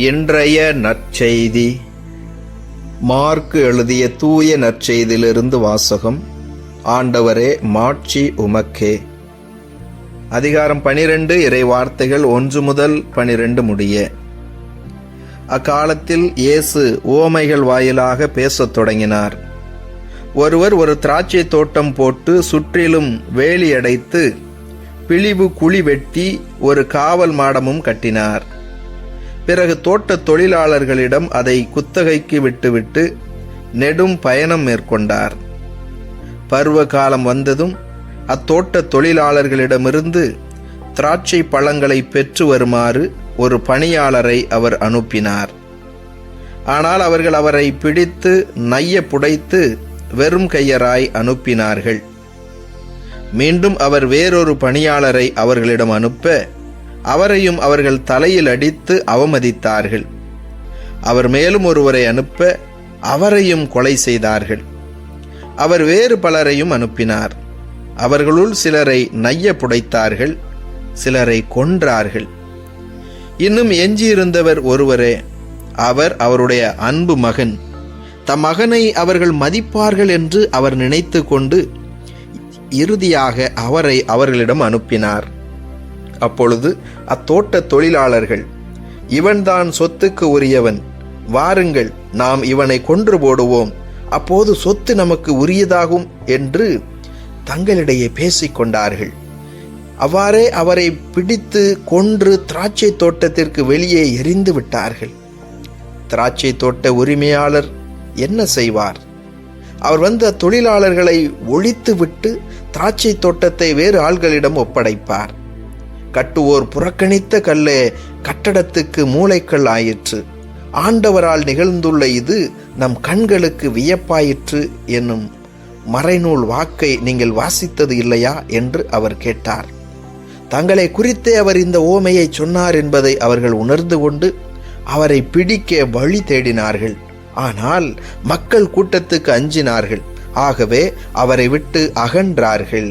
இன்றைய நற்செய்தி. மார்க்கு எழுதிய தூய நற்செய்தியிலிருந்து வாசகம். ஆண்டவரே மாட்சி உமக்கே. அதிகாரம் பனிரெண்டு இறை வார்த்தைகள் ஒன்று முதல் பனிரெண்டு முடிய. அக்காலத்தில் இயேசு ஓமைகள் வாயிலாக பேசத் தொடங்கினார். ஒருவர் ஒரு திராட்சை தோட்டம் போட்டு சுற்றிலும் வேலி அடைத்து பிழிவு குழி வெட்டி ஒரு காவல் மாடமும் கட்டினார். பிறகு தோட்ட தொழிலாளர்களிடம் அதை குத்தகைக்கு விட்டுவிட்டு நெடும் பயணம் மேற்கொண்டார். பருவ காலம் வந்ததும் அத்தோட்ட தொழிலாளர்களிடமிருந்து திராட்சை பழங்களை பெற்று வருமாறு ஒரு பணியாளரை அவர் அனுப்பினார். ஆனால் அவர்கள் அவரை பிடித்து நைய புடைத்து வெறும் கையராய் அனுப்பினார்கள். மீண்டும் அவர் வேறொரு பணியாளரை அவர்களிடம் அனுப்ப அவரையும் அவர்கள் தலையில் அடித்து அவமதித்தார்கள். அவர் மேலும் ஒருவரை அனுப்ப அவரையும் கொலை செய்தார்கள். அவர் வேறு பலரையும் அனுப்பினார். அவர்களுள் சிலரை நைய புடைத்தார்கள் சிலரை கொன்றார்கள். இன்னும் எஞ்சியிருந்தவர் ஒருவரே அவர் அவருடைய அன்பு மகன். தம் மகனை அவர்கள் மதிப்பார்கள் என்று அவர் நினைத்து கொண்டு இறுதியாக அவரை அவர்களிடம் அனுப்பினார். அப்பொழுது அத்தோட்ட தொழிலாளர்கள் இவன்தான் சொத்துக்கு உரியவன். வாருங்கள் நாம் இவனை கொன்று போடுவோம். அப்போது சொத்து நமக்கு உரியதாகும் என்று தங்களிடையே பேசிக்கொண்டார்கள் அவ்வாறே அவரை பிடித்து கொன்று திராட்சை தோட்டத்திற்கு வெளியே எரிந்து விட்டார்கள். திராட்சை தோட்ட உரிமையாளர் என்ன செய்வார்? அவர் வந்த தொழிலாளர்களை ஒழித்துவிட்டு திராட்சை தோட்டத்தை வேறு ஆள்களிடம் ஒப்படைப்பார். கட்டுவோர் புறக்கணித்த கல்லே கட்டடத்துக்கு மூளைக்கல் ஆயிற்று. ஆண்டவரால் நிகழ்ந்துள்ள இது நம் கண்களுக்கு வியப்பாயிற்று என்னும் மறைநூல் வாக்கை நீங்கள் வாசித்தது இல்லையா என்று அவர் கேட்டார். தங்களை குறித்தே அவர் இந்த ஓமையை சொன்னார் என்பதை அவர்கள் உணர்ந்து கொண்டு அவரை பிடிக்க வழி தேடினார்கள். ஆனால் மக்கள் கூட்டத்துக்கு அஞ்சினார்கள். ஆகவே அவரை விட்டு அகன்றார்கள்.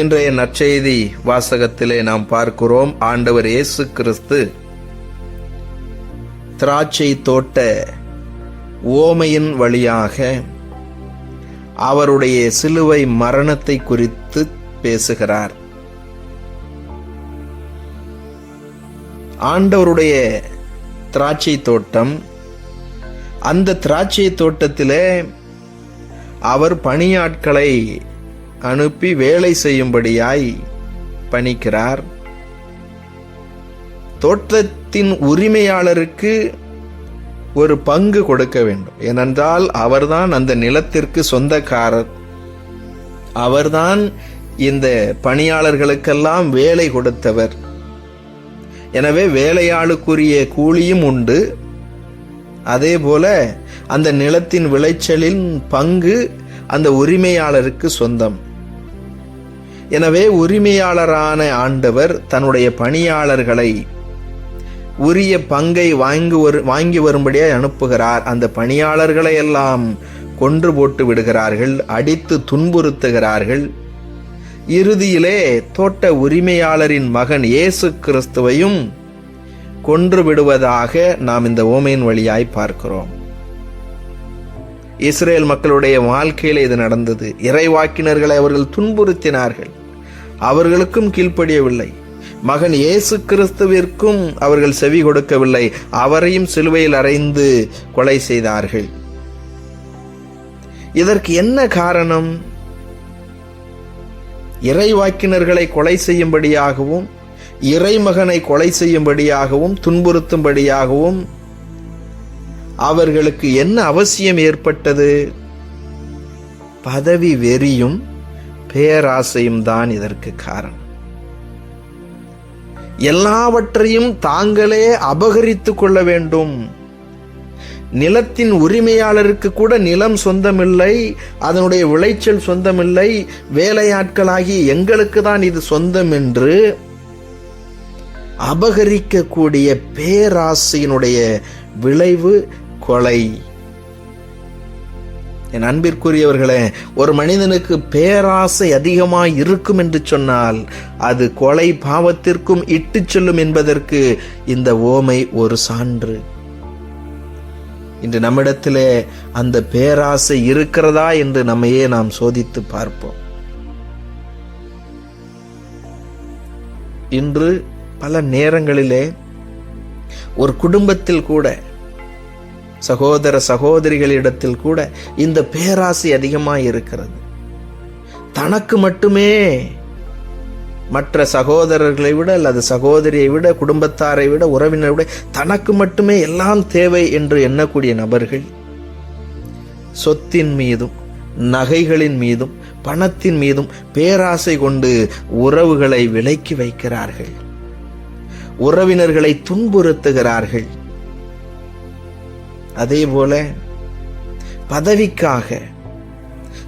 இன்றைய நற்செய்தி வாசகத்திலே நாம் பார்க்கிறோம். ஆண்டவர் இயேசு கிறிஸ்து திராட்சை தோட்ட ஓமையின் வழியாக அவருடைய சிலுவை மரணத்தை குறித்து பேசுகிறார். ஆண்டவருடைய திராட்சை தோட்டம் அந்த திராட்சை தோட்டத்திலே அவர் பணியாட்களை அனுப்பி வேலை செய்யும்படியாய் பணிக்கிறார். தோட்டத்தின் உரிமையாளருக்கு ஒரு பங்கு கொடுக்க வேண்டும். ஏனென்றால் அவர்தான் அந்த நிலத்திற்கு சொந்தக்காரர். அவர்தான் இந்த பணியாளர்களுக்கெல்லாம் வேலை கொடுத்தவர். எனவே வேலையாளுக்குரிய கூலியும் உண்டு. அதே போல அந்த நிலத்தின் விளைச்சலின் பங்கு அந்த உரிமையாளருக்கு சொந்தம். எனவே உரிமையாளரான ஆண்டவர் தன்னுடைய பணியாளர்களை உரிய பங்கை வாங்கி வரு வாங்கி வரும்படியாக அனுப்புகிறார். அந்த பணியாளர்களை எல்லாம் கொன்று போட்டு விடுகிறார்கள் அடித்து துன்புறுத்துகிறார்கள். இறுதியிலே தோட்ட உரிமையாளரின் மகன் இயேசு கிறிஸ்துவையும் கொன்று விடுவதாக நாம் இந்த ஓமையின் வழியாய் பார்க்கிறோம். இஸ்ரேல் மக்களுடைய வாழ்க்கையில் இது நடந்தது. இறைவாக்கினர்களை அவர்கள் துன்புறுத்தினார்கள். அவர்களுக்கும் கீழ்ப்படியவில்லை. மகன் இயேசு கிறிஸ்துவிற்கும் அவர்கள் செவி கொடுக்கவில்லை. அவரையும் சிலுவையில் அறைந்து கொலை செய்தார்கள். இதற்கு என்ன காரணம்? இறைவாக்கினர்களை கொலை செய்யும்படியாகவும் இறைமகனை கொலை செய்யும்படியாகவும் துன்புறுத்தும்படியாகவும் அவர்களுக்கு என்ன அவசியம் ஏற்பட்டது? பதவி வெறியும் பேராசையும் தான் இதற்கு காரணம். எல்லாவற்றையும் தாங்களே அபகரித்து கொள்ள வேண்டும். நிலத்தின் உரிமையாளருக்கு கூட நிலம் சொந்தமில்லை அதனுடைய விளைச்சல் சொந்தமில்லை வேலையாட்களாகி எங்களுக்கு தான் இது சொந்தம் என்று அபகரிக்கக்கூடிய பேராசையினுடைய விளைவு கொலை. என் அன்பிற்குரியவர்களே ஒரு மனிதனுக்கு பேராசை அதிகமாய் இருக்கும் என்று சொன்னால் அது கொலை பாவத்திற்கும் இட்டுச் செல்லும் என்பதற்கு இந்த ஓமை ஒரு சான்று. இன்று நம்மிடத்திலே அந்த பேராசை இருக்கிறதா என்று நம்மையே நாம் சோதித்து பார்ப்போம். இன்று பல நேரங்களிலே ஒரு குடும்பத்தில் கூட சகோதர சகோதரிகளிடத்தில் கூட இந்த பேராசை அதிகமாக இருக்கிறது தனக்கு மட்டுமே மற்ற சகோதரர்களை விட அல்லது சகோதரியை விட குடும்பத்தாரை விட உறவினரை விட தனக்கு மட்டுமே எல்லாம் தேவை என்று எண்ணக்கூடிய நபர்கள் சொத்தின் மீதும் நகைகளின் மீதும் பணத்தின் மீதும் பேராசை கொண்டு உறவுகளை விலக்கி வைக்கிறார்கள். உறவினர்களை துன்புறுத்துகிறார்கள். அதே போல பதவிக்காக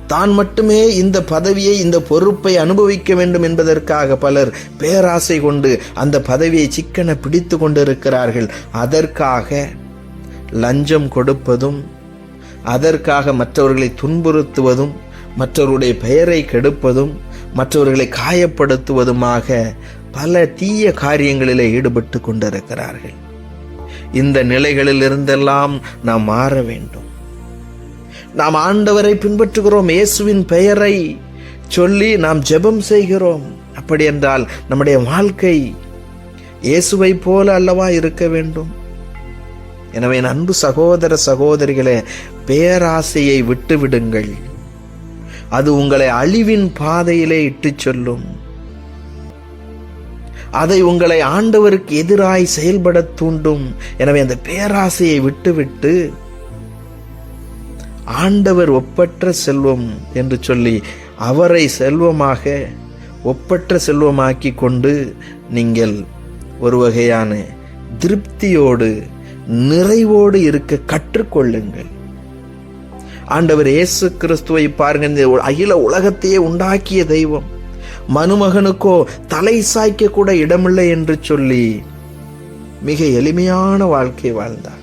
தான் மட்டுமே இந்த பதவியை இந்த பொறுப்பை அனுபவிக்க வேண்டும் என்பதற்காக பலர் பேராசை கொண்டு அந்த பதவியை சிக்கன பிடித்து கொண்டிருக்கிறார்கள். அதற்காக லஞ்சம் கொடுப்பதும் அதற்காக மற்றவர்களை துன்புறுத்துவதும் மற்றவருடைய பெயரை கெடுப்பதும் மற்றவர்களை காயப்படுத்துவதுமாக பல தீய காரியங்களிலே ஈடுபட்டு கொண்டிருக்கிறார்கள். இந்த நிலைகளில் இருந்தெல்லாம் நாம் மாற வேண்டும். நாம் ஆண்டவரை பின்பற்றுகிறோம் இயேசுவின் பெயரை சொல்லி நாம் ஜெபம் செய்கிறோம். அப்படி என்றால் நம்முடைய வாழ்க்கை இயேசுவை போல அல்லவா இருக்க வேண்டும்? எனவே அன்பு சகோதர சகோதரிகளே பேராசையை விட்டுவிடுங்கள். அது உங்களை அழிவின் பாதையிலே இட்டுச் சொல்லும். அதை உங்களை ஆண்டவருக்கு எதிராய் செயல்பட தூண்டும். எனவே அந்த பேராசையை விட்டுவிட்டு ஆண்டவர் ஒப்பற்ற செல்வம் என்று சொல்லி அவரை செல்வமாக ஒப்பற்ற செல்வமாக்கி கொண்டு நீங்கள் ஒரு வகையான திருப்தியோடு நிறைவோடு இருக்க கற்றுக்கொள்ளுங்கள். ஆண்டவர் இயேசு கிறிஸ்துவை பாருங்க இந்த அகில உலகத்தையே உண்டாக்கிய தெய்வம். மனுமகனுக்கோ தலை சாய்க்க கூட இடமில்லை என்று சொல்லி மிக எளிமையான வாழ்க்கை வாழ்ந்தார்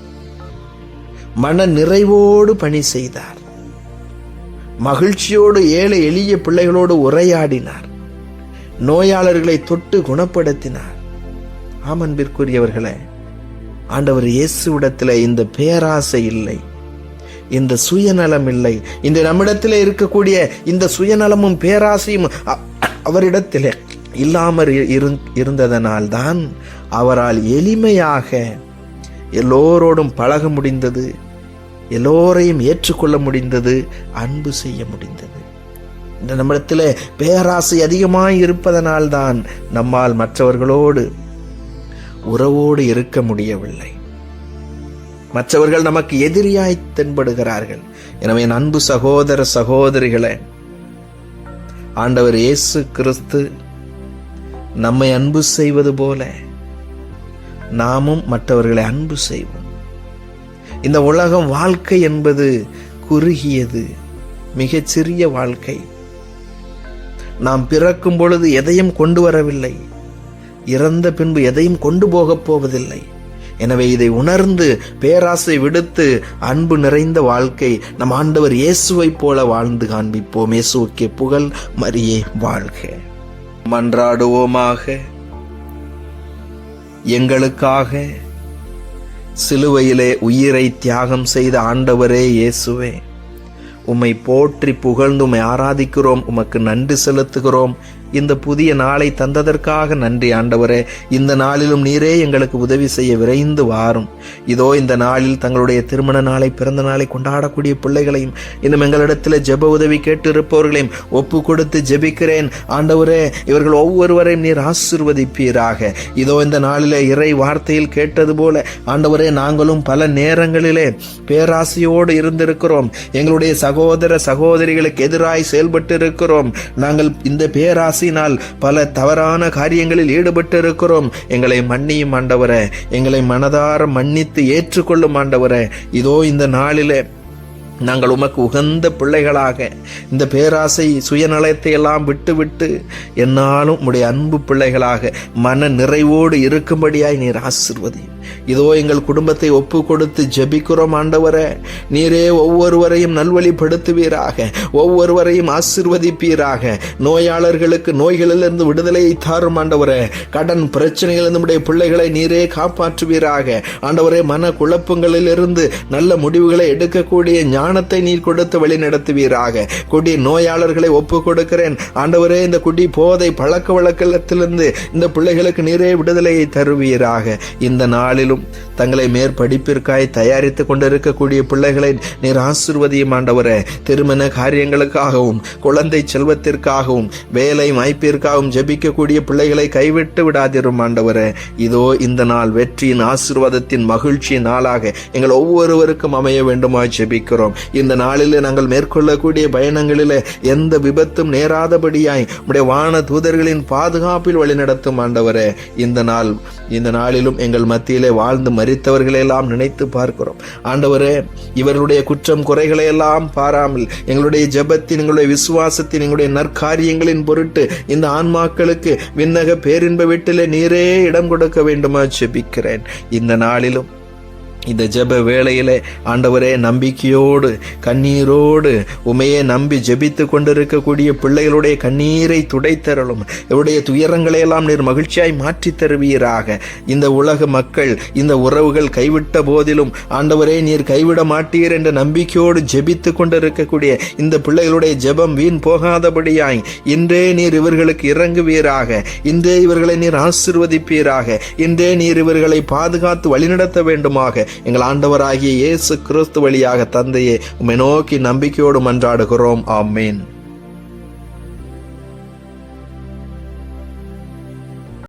மன நிறைவோடு பணி செய்தார். மகிழ்ச்சியோடு ஏழை எளிய பிள்ளைகளோடு உரையாடினார். நோயாளர்களை தொட்டு குணப்படுத்தினார். ஆமன்பிற்குரியவர்களே ஆண்டவர் இயேசுவிடத்தில் இந்த பேராசை இல்லை இந்த சுயநலம் இல்லை. இந்த நம்மிடத்தில் இருக்கக்கூடிய இந்த சுயநலமும் பேராசையும் அவரிடத்தில் இல்லாமல் இருந்ததனால்தான் அவரால் எளிமையாக எல்லோரோடும் பழக முடிந்தது எல்லோரையும் ஏற்றுக்கொள்ள முடிந்தது அன்பு செய்ய முடிந்தது. இந்த நம்மிடத்தில் பேராசை அதிகமாக இருப்பதனால்தான் நம்மால் மற்றவர்களோடு உறவோடு இருக்க முடியவில்லை. மற்றவர்கள் நமக்கு எதிரியாய் தென்படுகிறார்கள். எனவே அன்பு சகோதர சகோதரிகளை ஆண்டவர் இயேசு கிறிஸ்து நம்மை அன்பு செய்வது போல நாமும் மற்றவர்களை அன்பு செய்வோம். இந்த உலகம் வாழ்க்கை என்பது குறுகியது மிகச்சிறிய வாழ்க்கை. நாம் பிறக்கும் பொழுது எதையும் கொண்டு வரவில்லை. இறந்த பின்பு எதையும் கொண்டு போகப் போவதில்லை. எனவே இதை உணர்ந்து பேராசை விடுத்து அன்பு நிறைந்த வாழ்க்கை நம் ஆண்டவர் இயேசுவைப் போல வாழ்ந்து காண்பிப்போம். இயேசுக்கே புகழ் மரியே வாழ்க. மன்றாடுவோமாக. எங்களுக்காக சிலுவையிலே உயிரை தியாகம் செய்த ஆண்டவரே இயேசுவே உம்மை போற்றி புகழ்ந்து உம்மை ஆராதிக்கிறோம் உமக்கு நன்றி செலுத்துகிறோம். இந்த புதிய நாளை தந்ததற்காக நன்றி ஆண்டவரே. இந்த நாளிலும் நீரே எங்களுக்கு உதவி செய்ய விரைந்து வாரும். இதோ இந்த நாளில் தங்களுடைய திருமண நாளை பிறந்த நாளை கொண்டாடக்கூடிய பிள்ளைகளையும் இன்னும் எங்களிடத்தில் ஜெப உதவி கேட்டு இருப்பவர்களையும் ஒப்பு கொடுத்து ஜெபிக்கிறேன். ஆண்டவரே இவர்கள் ஒவ்வொருவரையும் நீர் ஆசிர்வதிப்பீராக. இதோ இந்த நாளிலே இறை வார்த்தையில் கேட்டது போல ஆண்டவரே நாங்களும் பல நேரங்களிலே பேராசையோடு இருந்திருக்கிறோம். எங்களுடைய சகோதர சகோதரிகளுக்கு எதிராய் செயல்பட்டு இருக்கிறோம் நாங்கள் இந்த பேராசை பேராசையினால் பல தவறான காரியங்களில் ஈடுபட்டு இருக்கிறோம் எங்களை மன்னியும் ஆண்டவரே. எங்களை மனதார மன்னித்து ஏற்றுக்கொள்ளும் ஆண்டவரே. இதோ இந்த நாளிலே நாங்கள் உமக்கு உகந்த பிள்ளைகளாக இந்த பேராசை சுயநலத்தை எல்லாம் விட்டுவிட்டு என்னாலும் உடைய அன்பு பிள்ளைகளாக மன நிறைவோடு இருக்கும்படியாய் நீர் ஆசிர்வதி இதோ எங்கள் குடும்பத்தை ஒப்பு கொடுத்து ஜபிக்கிறோம் ஆண்டவரே. நீரே ஒவ்வொருவரையும் நல்வழிப்படுத்துவீராக. ஒவ்வொருவரையும் ஆசிர்வதிப்பீராக. நோயாளர்களுக்கு நோய்களிலிருந்து விடுதலையை தாரும் ஆண்டவரே. கடன் பிரச்சனைகளிலிருந்து நம்முடைய பிள்ளைகளை நீரே காப்பாற்றுவீராக. ஆண்டவரே மன குழப்பங்களிலிருந்து நல்ல முடிவுகளை எடுக்கக்கூடிய ஞானத்தை நீர் கொடுத்து வழி நடத்துவீராக குடி நோயாளர்களை ஒப்பு கொடுக்கிறேன் ஆண்டவரே இந்த குடி போதை பழக்க வழக்கத்திலிருந்து இந்த பிள்ளைகளுக்கு நீரே விடுதலையை தருவீராக. இந்த நாள் நாளிலும் தங்களை மேற்படிப்பிற்காய் தயாரித்துக் கொண்டிருக்கக்கூடிய பிள்ளைகளை நீர் ஆசிர்வதியும் ஆண்டவரே. திருமண காரியங்களுக்காகவும் குழந்தை செல்வத்திற்காகவும் வேலை வாய்ப்பிற்காகவும் ஜெபிக்கக்கூடிய பிள்ளைகளை கைவிட்டு விடாதிரும் ஆண்டவரே. இதோ இந்த நாள் வெற்றியின் ஆசீர்வாதத்தின் மகிழ்ச்சியின் நாளாக எங்கள் ஒவ்வொருவருக்கும் அமைய வேண்டுமா ஜெபிக்கிறோம். இந்த நாளிலே நாங்கள் மேற்கொள்ளக்கூடிய பயணங்களிலே எந்த விபத்தும் நேராதபடியாய் உடைய வான தூதர்களின் பாதுகாப்பில் வழிநடத்தும் ஆண்டவரே. இந்த நாள் இந்த நாளிலும் எங்கள் மத்தியில் வாழ்ந்து மறித்தவர்களை எல்லாம் நினைத்து பார்க்கிறோம். ஆண்டவரே இவர்களுடைய குற்றம் குறைகளை எல்லாம் பாராமல் எங்களுடைய ஜபத்தின் எங்களுடைய விசுவாசத்தின் எங்களுடைய நற்காரியங்களின் பொருட்டு இந்த ஆன்மாக்களுக்கு விண்ணக பேரின்ப வீட்டிலே நீரே இடம் கொடுக்க வேண்டுமா ஜெபிக்கிறேன். இந்த நாளிலும் இந்த ஜெப வேளையில் ஆண்டவரே நம்பிக்கையோடு கண்ணீரோடு உமையே நம்பி ஜெபித்து கொண்டிருக்கக்கூடிய பிள்ளைகளுடைய கண்ணீரை துடைத்தரலும் இவருடைய துயரங்களை எல்லாம் நீர் மகிழ்ச்சியாய் மாற்றித் தருவீராக. இந்த உலக மக்கள் இந்த உறவுகள் கைவிட்ட போதிலும் ஆண்டவரே நீர் கைவிட மாட்டீர் என்ற நம்பிக்கையோடு ஜெபித்து கொண்டிருக்கக்கூடிய இந்த பிள்ளைகளுடைய ஜெபம் வீண் போகாதபடியாய் இன்றே நீர் இவர்களுக்கு இறங்குவீராக. இன்றே இவர்களை நீர் ஆசிர்வதிப்பீராக. இன்றே நீர் இவர்களை பாதுகாத்து வழிநடத்த வேண்டுமாக. எங்கள் ஆண்டவராகிய இயேசு கிறிஸ்து வழியாக தந்தையே உம்மை நோக்கி நம்பிக்கையோடு மன்றாடுகிறோம் ஆமேன்.